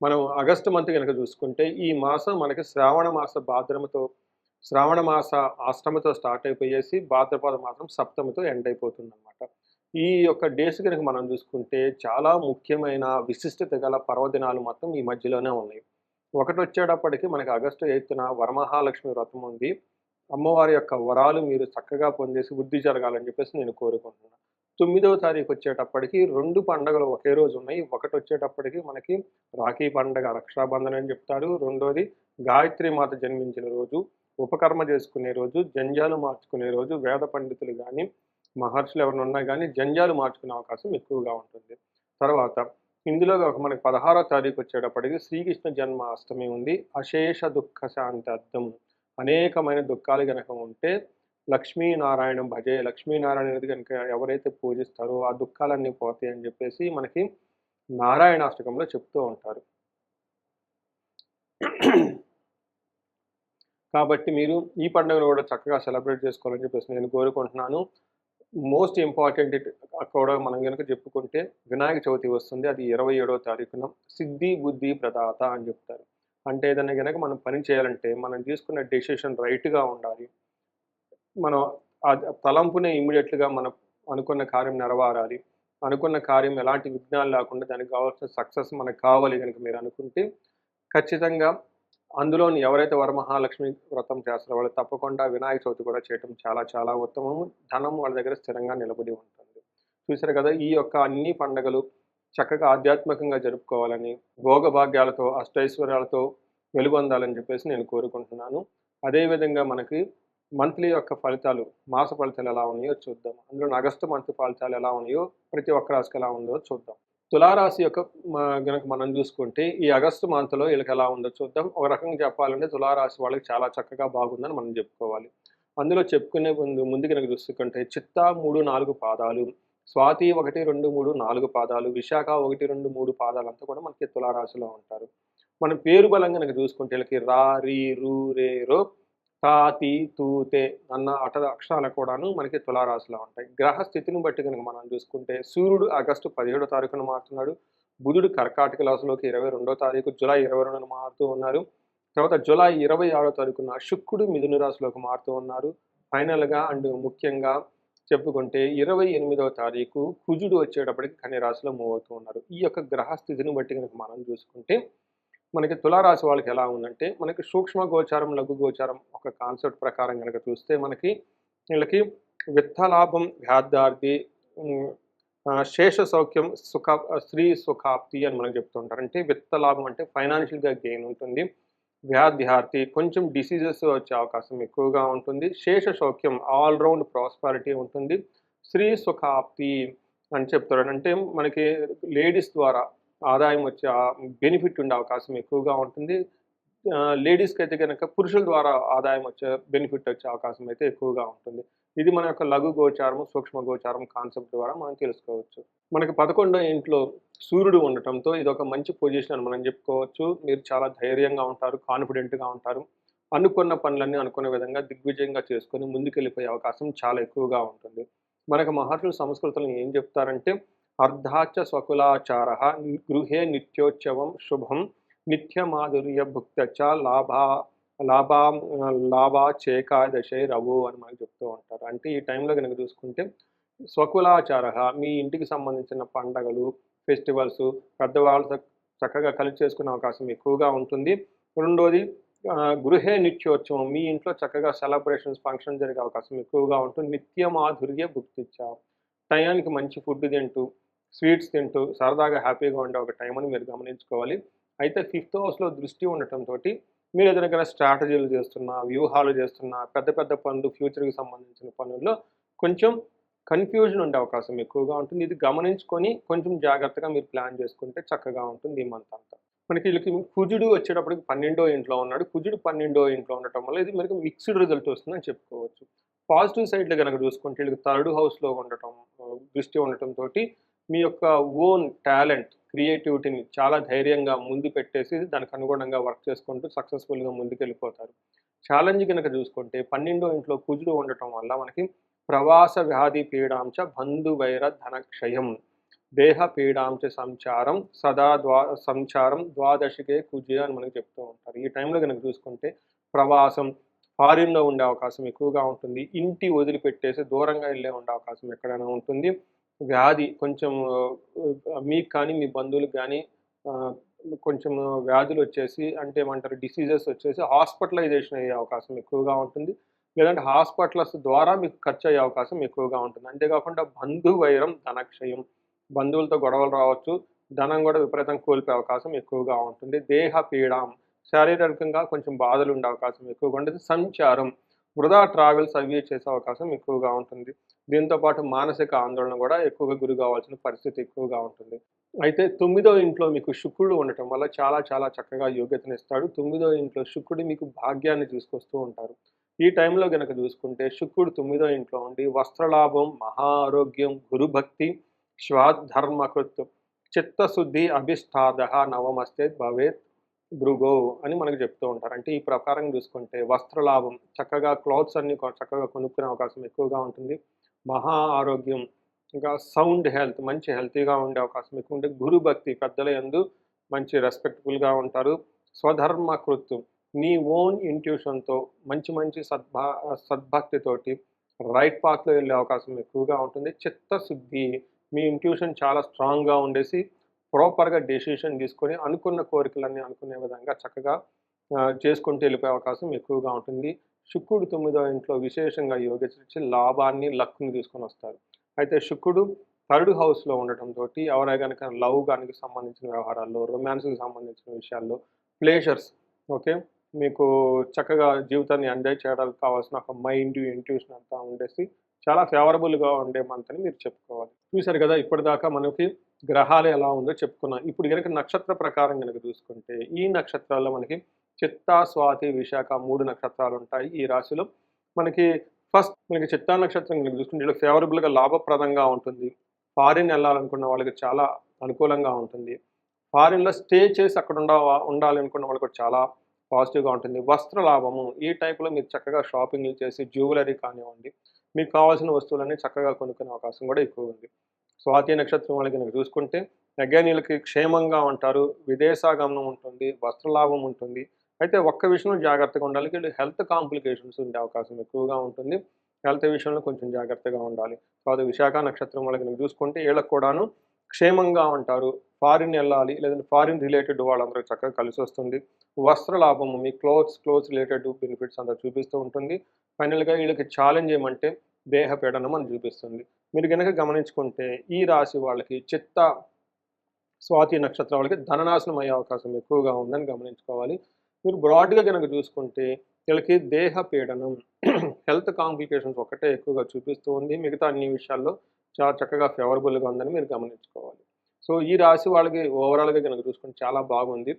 మనం August month కనుక చూసుకుంటే ఈ మాసం మనకి శ్రావణ మాస భాద్రమతో శ్రావణ మాస అష్టమితో స్టార్ట్ అయిపోయేసి భాద్రపద మాసం సప్తమితో ఎండ్ అయిపోతుంది అనమాట ఈ యొక్క డేస్ కనుక మనం చూసుకుంటే చాలా ముఖ్యమైన విశిష్టత గల పర్వదినాలు మొత్తం ఈ మధ్యలోనే ఉన్నాయి. ఒకటి వచ్చేటప్పటికి మనకి ఆగస్టు ఎయిత్న వరమహాలక్ష్మి వ్రతం ఉంది. అమ్మవారి యొక్క వరాలు మీరు చక్కగా పొందేసి వృద్ధి జరగాలని చెప్పేసి నేను కోరుకుంటున్నాను తొమ్మిదవ తారీఖు వచ్చేటప్పటికి రెండు పండుగలు ఒకే రోజు ఉన్నాయి. ఒకటి వచ్చేటప్పటికి మనకి రాఖీ పండగ రక్షాబంధన్ అని చెప్తారు. రెండోది గాయత్రి మాత జన్మించిన రోజు ఉపకర్మ చేసుకునే రోజు జంజాలు మార్చుకునే రోజు వేద పండితులు కానీ మహర్షులు ఎవరిని ఉన్నా కానీ జంజాలు మార్చుకునే అవకాశం ఎక్కువగా ఉంటుంది. తర్వాత ఇందులో ఒక మనకి పదహారో తారీఖు వచ్చేటప్పటికి శ్రీకృష్ణ జన్మ అష్టమి ఉంది. అశేష దుఃఖ శాంతి అర్థం. అనేకమైన దుఃఖాలు కనుక ఉంటే లక్ష్మీనారాయణం భజే లక్ష్మీనారాయణ అనేది కనుక ఎవరైతే పూజిస్తారో ఆ దుఃఖాలన్నీ పోతాయి అని చెప్పేసి మనకి నారాయణాష్టకంలో చెప్తూ ఉంటారు. కాబట్టి మీరు ఈ పండుగను కూడా చక్కగా సెలబ్రేట్ చేసుకోవాలని చెప్పేసి నేను కోరుకుంటున్నాను. మోస్ట్ ఇంపార్టెంట్ కూడా మనం కనుక చెప్పుకుంటే వినాయక చవితి వస్తుంది. అది ఇరవై ఏడవ తారీఖున సిద్ధి బుద్ధి ప్రదాత అని చెప్తారు. అంటే ఏదైనా కనుక మనం పని చేయాలంటే మనం తీసుకున్న డెసిషన్ రైట్గా ఉండాలి. మనం ఆ తలంపునే ఇమ్మీడియట్లుగా మనం అనుకున్న కార్యం నెరవేరాలి. అనుకున్న కార్యం ఎలాంటి విఘ్నాలు లేకుండా దానికి కావాల్సిన సక్సెస్ మనకు కావాలి కనుక మీరు అనుకుంటే ఖచ్చితంగా అందులోని ఎవరైతే వరమహాలక్ష్మి వ్రతం చేస్తారో వాళ్ళు తప్పకుండా వినాయక చవితి కూడా చేయటం చాలా చాలా ఉత్తమము ధనం వాళ్ళ దగ్గర స్థిరంగా నిలబడి ఉంటుంది. చూసారు కదా ఈ యొక్క అన్ని పండగలు చక్కగా ఆధ్యాత్మికంగా జరుపుకోవాలని భోగభాగ్యాలతో అష్టైశ్వర్యాలతో వెలుగొందాలని చెప్పేసి నేను కోరుకుంటున్నాను. అదేవిధంగా మనకి మంత్లీ యొక్క ఫలితాలు మాస ఫలితాలు ఎలా ఉన్నాయో చూద్దాం. అందులో ఆగస్టు మంత్ ఫలితాలు ఎలా ఉన్నాయో ప్రతి ఒక్క రాశికి ఎలా ఉందో చూద్దాం. తులారాశి యొక్క గనక మనం చూసుకుంటే ఈ ఆగస్టు మంత్లో వీళ్ళకి ఎలా ఉందో చూద్దాం. ఒక రకంగా చెప్పాలంటే తులారాశి వాళ్ళకి చాలా చక్కగా బాగుందని మనం చెప్పుకోవాలి. అందులో చెప్పుకునే ముందు ముందు కనుక చూసుకుంటే చిత్త మూడు నాలుగు పాదాలు స్వాతి ఒకటి రెండు మూడు నాలుగు పాదాలు విశాఖ ఒకటి రెండు మూడు పాదాలు అంతా కూడా మనకి తులారాశిలో ఉంటారు. మనం పేరు బలం కనుక చూసుకుంటే వీళ్ళకి రా రీ రూ రే రో తాతి తూతే అన్న అట అక్షరాలు కూడాను మనకి తులారాశిలో ఉంటాయి. గ్రహ స్థితిని బట్టి కనుక మనం చూసుకుంటే సూర్యుడు ఆగస్టు పదిహేడో తారీఖున మారుతున్నాడు. బుధుడు కర్కాటక రాశిలోకి ఇరవై రెండో తారీఖు జూలై ఇరవై రెండున మారుతూ ఉన్నారు. తర్వాత జూలై ఇరవై ఆరో తారీఖున శుక్రుడు మిథున రాశిలోకి మారుతూ ఉన్నారు. ఫైనల్గా అండ్ ముఖ్యంగా చెప్పుకుంటే ఇరవై ఎనిమిదవ తారీఖు కుజుడు వచ్చేటప్పటికి కన్యరాశిలో మూవ్ అవుతూ ఉన్నారు. ఈ యొక్క గ్రహ స్థితిని బట్టి కనుక మనం చూసుకుంటే మనకి తులారాశి వాళ్ళకి ఎలా ఉందంటే మనకి సూక్ష్మ గోచారం లఘు గోచారం ఒక కాన్సెప్ట్ ప్రకారం కనుక చూస్తే మనకి వీళ్ళకి విత్తలాభం వ్యాధార్థి శేష సౌఖ్యం సుఖ స్త్రీ సుఖాప్తి అని మనం చెప్తుంటారు. అంటే విత్తలాభం అంటే ఫైనాన్షియల్గా గెయిన్ ఉంటుంది. వ్యాధ్యార్థి కొంచెం డిసీజెస్ వచ్చే అవకాశం ఎక్కువగా ఉంటుంది. శేష సౌఖ్యం ఆల్రౌండ్ ప్రాస్పారిటీ ఉంటుంది. స్త్రీ సుఖాప్తి అని చెప్తారు. అంటే మనకి లేడీస్ ద్వారా ఆదాయం వచ్చే బెనిఫిట్ ఉండే అవకాశం ఎక్కువగా ఉంటుంది. లేడీస్కి అయితే కనుక పురుషుల ద్వారా ఆదాయం వచ్చే బెనిఫిట్ వచ్చే అవకాశం అయితే ఎక్కువగా ఉంటుంది. ఇది మన యొక్క లఘు గోచారం సూక్ష్మ గోచారం కాన్సెప్ట్ ద్వారా మనం తెలుసుకోవచ్చు. మనకి పదకొండో ఇంట్లో సూర్యుడు ఉండటంతో ఇది ఒక మంచి పొజిషన్ అని మనం చెప్పుకోవచ్చు. మీరు చాలా ధైర్యంగా ఉంటారు కాన్ఫిడెంట్గా ఉంటారు. అనుకున్న పనులన్నీ అనుకున్న విధంగా దిగ్విజయంగా చేసుకొని ముందుకెళ్ళిపోయే అవకాశం చాలా ఎక్కువగా ఉంటుంది. మనకు మహర్షులు సంస్కృతులను ఏం చెప్తారంటే అర్ధాచ స్వకులాచార గృహే నిత్యోత్సవం శుభం నిత్యమాధుర్య భుక్తచ లాభా లాభా లాభా చేకాదశే రవు అని మనకు చెప్తూ ఉంటారు. అంటే ఈ టైంలో కనుక చూసుకుంటే స్వకులాచార మీ ఇంటికి సంబంధించిన పండగలు ఫెస్టివల్స్ పెద్దవాళ్ళు చక్కగా కలిసి చేసుకునే అవకాశం ఎక్కువగా ఉంటుంది. రెండోది గృహే నిత్యోత్సవం మీ ఇంట్లో చక్కగా సెలబ్రేషన్స్ ఫంక్షన్ జరిగే అవకాశం ఎక్కువగా ఉంటుంది. నిత్య మాధుర్య భుక్తిచ్చా టయానికి మంచి ఫుడ్ తింటూ స్వీట్స్ తింటూ సరదాగా హ్యాపీగా ఉండే ఒక టైం అని మీరు గమనించుకోవాలి. అయితే ఫిఫ్త్ హౌస్లో దృష్టి ఉండటంతో మీరు ఏదైనా స్ట్రాటజీలు చేస్తున్నా వ్యూహాలు చేస్తున్నా పెద్ద పెద్ద పనులు ఫ్యూచర్కి సంబంధించిన పనుల్లో కొంచెం కన్ఫ్యూజన్ ఉండే అవకాశం ఎక్కువగా ఉంటుంది. ఇది గమనించుకొని కొంచెం జాగ్రత్తగా మీరు ప్లాన్ చేసుకుంటే చక్కగా ఉంటుంది ఈ మంత్ అంతా. మనకి వీళ్ళకి కుజుడు వచ్చేటప్పటికి పన్నెండో ఇంట్లో ఉన్నాడు. కుజుడు పన్నెండో ఇంట్లో ఉండటం వల్ల ఇది మనకి మిక్స్డ్ రిజల్ట్ వస్తుందని చెప్పుకోవచ్చు. పాజిటివ్ సైడ్లో కనుక చూసుకుంటే వీళ్ళకి థర్డ్ హౌస్లో ఉండటం దృష్టి ఉండటం తోటి మీ యొక్క ఓన్ టాలెంట్ క్రియేటివిటీని చాలా ధైర్యంగా ముందు పెట్టేసి దానికి అనుగుణంగా వర్క్ చేసుకుంటూ సక్సెస్ఫుల్గా ముందుకెళ్ళిపోతారు. ఛాలెంజ్ కనుక చూసుకుంటే పన్నెండో ఇంట్లో కుజుడు ఉండటం వల్ల మనకి ప్రవాస వ్యాధి పీడాంశ బంధువైర ధనక్షయం దేహ పీడాంశ సంచారం సదా ద్వా సంచారం ద్వాదశికే కుజ అని మనకు చెప్తూ ఉంటారు. ఈ టైంలో కనుక చూసుకుంటే ప్రవాసం ఫారిన్లో ఉండే అవకాశం ఎక్కువగా ఉంటుంది. ఇంటి వదిలిపెట్టేసి దూరంగా వెళ్ళే ఉండే అవకాశం ఎక్కడైనా ఉంటుంది. వ్యాధి కొంచెం మీకు కానీ మీ బంధువులకు కానీ కొంచెం వ్యాధులు వచ్చేసి అంటే ఏమంటారు డిసీజెస్ వచ్చేసి హాస్పిటలైజేషన్ అయ్యే అవకాశం ఎక్కువగా ఉంటుంది. లేదంటే హాస్పిటల్స్ ద్వారా మీకు ఖర్చు అయ్యే అవకాశం ఎక్కువగా ఉంటుంది. అంతేకాకుండా బంధు వైరం ధనక్షయం బంధువులతో గొడవలు రావచ్చు ధనం కూడా విపరీతంగా కోల్పోయే అవకాశం ఎక్కువగా ఉంటుంది. దేహ పీడాం శారీరకంగా కొంచెం బాధలు ఉండే అవకాశం ఎక్కువగా ఉంటుంది. సంచారం వృధా ట్రావెల్స్ అవి చేసే అవకాశం ఎక్కువగా ఉంటుంది. దీంతో పాటు మానసిక ఆందోళన కూడా ఎక్కువగా గురి కావాల్సిన పరిస్థితి ఎక్కువగా ఉంటుంది. అయితే తొమ్మిదో ఇంట్లో మీకు శుక్రుడు ఉండటం వల్ల చాలా చాలా చక్కగా యోగ్యతను ఇస్తాడు. తొమ్మిదో ఇంట్లో శుక్రుడు మీకు భాగ్యాన్ని తీసుకొస్తూ ఉంటారు. ఈ టైంలో గనక చూసుకుంటే శుక్రుడు తొమ్మిదో ఇంట్లో ఉండి వస్త్రలాభం మహా ఆరోగ్యం గురుభక్తి శ్వాద్ధర్మకృత్ చిత్తశుద్ధి అభిష్టాద నవమస్తే భవేత్ భృగో అని మనకు చెప్తూ ఉంటారు. అంటే ఈ ప్రకారం చూసుకుంటే వస్త్రలాభం చక్కగా క్లాత్స్ అన్ని చక్కగా కొనుక్కునే అవకాశం ఎక్కువగా ఉంటుంది. మహా ఆరోగ్యం ఇంకా సౌండ్ హెల్త్ మంచి హెల్తీగా ఉండే అవకాశం ఎక్కువ ఉంటుంది గురు భక్తి పెద్దల యందు మంచి రెస్పెక్ట్ఫుల్గా ఉంటారు. స్వధర్మ కృత్తు నీ ఓన్ ఇంట్యూషన్తో మంచి మంచి సద్భా సద్భక్తితోటి రైట్ పాత్లో వెళ్ళే అవకాశం ఎక్కువగా ఉంటుంది. చిత్తశుద్ధి మీ ఇంట్యూషన్ చాలా స్ట్రాంగ్గా ఉండేసి ప్రాపర్గా డెసిషన్ తీసుకొని అనుకున్న కోరికలన్నీ అనుకునే విధంగా చక్కగా చేసుకుంటూ వెళ్ళిపోయే అవకాశం ఎక్కువగా ఉంటుంది. శుక్రుడు తొమ్మిదో ఇంట్లో విశేషంగా యోగించి లాభాన్ని లక్ని తీసుకొని వస్తారు. అయితే శుక్రుడు థర్డ్ హౌస్లో ఉండటంతో ఎవరై కనుక లవ్ గానికి సంబంధించిన వ్యవహారాల్లో రొమాన్స్కి సంబంధించిన విషయాల్లో ప్లేషర్స్ ఓకే? మీకు చక్కగా జీవితాన్ని ఎంజాయ్ చేయడానికి కావాల్సిన ఒక మైండ్ ఇంట్యూషన్ అంతా ఉండేసి చాలా ఫేవరబుల్గా ఉండే మంత్ అని మీరు చెప్పుకోవాలి. చూశారు కదా ఇప్పటిదాకా మనకి గ్రహాలు ఎలా ఉందో చెప్పుకున్నాం. ఇప్పుడు కనుక నక్షత్ర ప్రకారం కనుక చూసుకుంటే ఈ నక్షత్రాల్లో మనకి చిత్తా స్వాతి విశాఖ మూడు నక్షత్రాలు ఉంటాయి ఈ రాశిలో. మనకి ఫస్ట్ మనకి చిత్తా నక్షత్రం కనుక చూసుకుంటే ఇలా ఫేవరబుల్గా లాభప్రదంగా ఉంటుంది. ఫారిన్ వెళ్ళాలనుకున్న వాళ్ళకి చాలా అనుకూలంగా ఉంటుంది. ఫారిన్లో స్టే చేసి అక్కడ ఉండ ఉండాలనుకున్న వాళ్ళకి చాలా పాజిటివ్గా ఉంటుంది. వస్త్ర లాభము ఈ టైప్లో మీరు చక్కగా షాపింగ్లు చేసి జ్యువెలరీ కానివ్వండి మీకు కావాల్సిన వస్తువులన్నీ చక్కగా కొనుక్కునే అవకాశం కూడా ఎక్కువ ఉంది. స్వాతి నక్షత్రం వాళ్ళకి కనుక చూసుకుంటే అగైన్ వీళ్ళకి క్షేమంగా ఉంటారు విదేశాగమనం ఉంటుంది వస్త్రలాభం ఉంటుంది. అయితే ఒక్క విషయంలో జాగ్రత్తగా ఉండాలి వీళ్ళు హెల్త్ కాంప్లికేషన్స్ ఉండే అవకాశం ఎక్కువగా ఉంటుంది. హెల్త్ విషయంలో కొంచెం జాగ్రత్తగా ఉండాలి. తర్వాత విశాఖ నక్షత్రం వాళ్ళకి నేను చూసుకుంటే వీళ్ళకి కూడాను క్షేమంగా ఉంటారు ఫారిన్ వెళ్ళాలి లేదంటే ఫారిన్ రిలేటెడ్ వాళ్ళందరూ చక్కగా కలిసి వస్తుంది. వస్త్ర లాభము మీ క్లోత్స్ క్లోత్స్ రిలేటెడ్ బెనిఫిట్స్ అంతా చూపిస్తూ ఉంటుంది. ఫైనల్గా వీళ్ళకి ఛాలెంజ్ ఏమంటే దేహ పీడనం అని చూపిస్తుంది. మీరు కనుక గమనించుకుంటే ఈ రాశి వాళ్ళకి చిత్త స్వాతి నక్షత్రం వాళ్ళకి ధననాశనం అయ్యే అవకాశం ఎక్కువగా ఉందని గమనించుకోవాలి. మీరు బ్రాడ్గా కనుక చూసుకుంటే వీళ్ళకి దేహ పీడనం హెల్త్ కాంప్లికేషన్స్ ఒకటే ఎక్కువగా చూపిస్తూ ఉంది. మిగతా అన్ని విషయాల్లో చాలా చక్కగా ఫేవరబుల్గా ఉందని మీరు గమనించుకోవాలి. సో ఈ రాశి వాళ్ళకి ఓవరాల్గా కనుక చూసుకుంటే చాలా బాగుంది.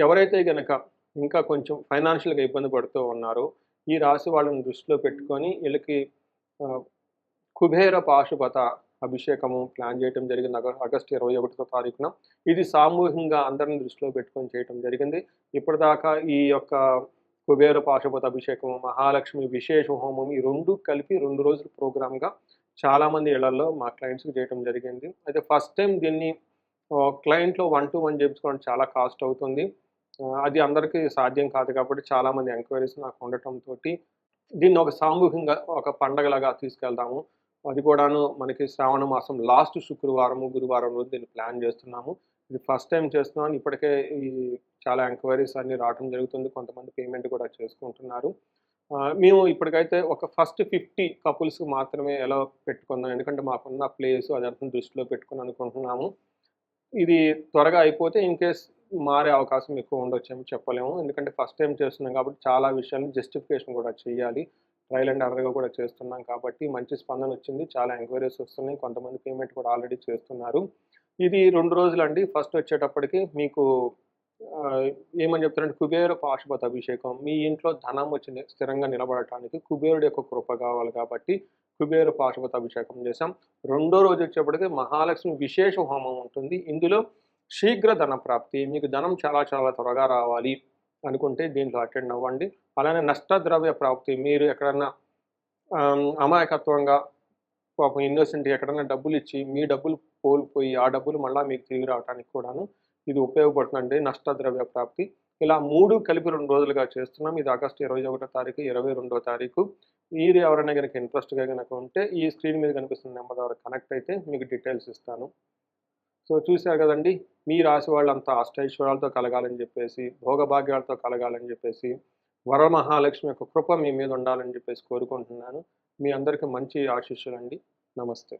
ఎవరైతే కనుక ఇంకా కొంచెం ఫైనాన్షియల్గా ఇబ్బంది పడుతూ ఉన్నారో ఈ రాశి వాళ్ళని దృష్టిలో పెట్టుకొని వీళ్ళకి కుబేర పాశుపత అభిషేకము ప్లాన్ చేయడం జరిగింది. ఆగ- ఆగస్టు ఇరవై ఒకటో తారీఖున. ఇది సామూహికంగా అందరిని దృష్టిలో పెట్టుకొని చేయడం జరిగింది. ఇప్పటిదాకా ఈ యొక్క కుబేర పాశుపత అభిషేకము మహాలక్ష్మి విశేష హోమం ఈ రెండు కలిపి రెండు రోజుల ప్రోగ్రామ్గా చాలామంది ఇళ్ళలో మా క్లయింట్స్కి చేయడం జరిగింది. అయితే ఫస్ట్ టైం దీన్ని క్లయింట్లో వన్ టు వన్ చేయించుకోవడం చాలా కాస్ట్ అవుతుంది. అది అందరికీ సాధ్యం కాదు కాబట్టి చాలామంది ఎంక్వైరీస్ నాకు ఉండటంతో దీన్ని ఒక సామూహికంగా ఒక పండగలాగా తీసుకెళ్తాము అది కూడాను మనకి శ్రావణ మాసం లాస్ట్ శుక్రవారము గురువారం రోజు దీన్ని ప్లాన్ చేస్తున్నాము. ఇది ఫస్ట్ టైం చేస్తున్నాను. ఇప్పటికే ఈ చాలా ఎంక్వైరీస్ అన్ని రావడం జరుగుతుంది. కొంతమంది పేమెంట్ కూడా చేసుకుంటున్నారు. మేము ఇప్పటికైతే ఒక ఫస్ట్ ఫిఫ్టీ కపుల్స్కి మాత్రమే ఎలా పెట్టుకుందాం ఎందుకంటే మాకున్న ప్లేస్ అదంతా దృష్టిలో పెట్టుకుని అనుకుంటున్నాము. ఇది త్వరగా అయిపోతే ఇన్ కేస్ మారే అవకాశం ఎక్కువ ఉండొచ్చేమో చెప్పలేము. ఎందుకంటే ఫస్ట్ టైం చేస్తున్నాం కాబట్టి చాలా విషయాలు జస్టిఫికేషన్ కూడా చేయాలి ట్రయల్ అండ్ అర్రగా కూడా చేస్తున్నాం కాబట్టి మంచి స్పందన వచ్చింది. చాలా ఎంక్వైరీస్ వస్తున్నాయి. కొంతమంది పేమెంట్ కూడా ఆల్రెడీ చేస్తున్నారు. ఇది రెండు రోజులండి. ఫస్ట్ వచ్చేటప్పటికి మీకు ఏమని చెప్తారంటే కుబేర పాశుపత అభిషేకం. మీ ఇంట్లో ధనం వచ్చి స్థిరంగా నిలబడటానికి కుబేరుడు యొక్క కృప కావాలి కాబట్టి కుబేర పాశుపత అభిషేకం చేసాం రెండో రోజు వచ్చేప్పటికి మహాలక్ష్మి విశేష హోమం ఉంటుంది. ఇందులో శీఘ్ర ధన ప్రాప్తి మీకు ధనం చాలా చాలా త్వరగా రావాలి అనుకుంటే దీంట్లో అటెండ్ అవ్వండి. అలానే నష్టద్రవ్య ప్రాప్తి మీరు ఎక్కడన్నా అమాయకత్వంగా పాపం ఇన్నోసెంట్ ఎక్కడన్నా డబ్బులు ఇచ్చి మీ డబ్బులు కోల్పోయి ఆ డబ్బులు మళ్ళీ మీకు తిరిగి రావడానికి కూడాను ఇది ఉపయోగపడుతుందండి నష్టద్రవ్య ప్రాప్తి. ఇలా మూడు కలిపి రెండు రోజులుగా చేస్తున్నాం. ఇది ఆగస్టు ఇరవై ఒకటో తారీఖు ఇరవై రెండో తారీఖు. మీరు ఎవరైనా కనుక ఇంట్రెస్ట్గా కనుక ఉంటే ఈ స్క్రీన్ మీద కనిపిస్తున్న నెంబర్ ద్వారా కనెక్ట్ అయితే మీకు డీటెయిల్స్ ఇస్తాను. సో చూశారు కదండి మీ రాశి వాళ్ళంతా అష్టైశ్వర్యాలతో కలగాలని చెప్పేసి భోగభాగ్యాలతో కలగాలని చెప్పేసి వరమహాలక్ష్మి యొక్క కృప మీ మీద ఉండాలని చెప్పేసి కోరుకుంటున్నాను. మీ అందరికీ మంచి ఆశీస్సులండి. నమస్తే.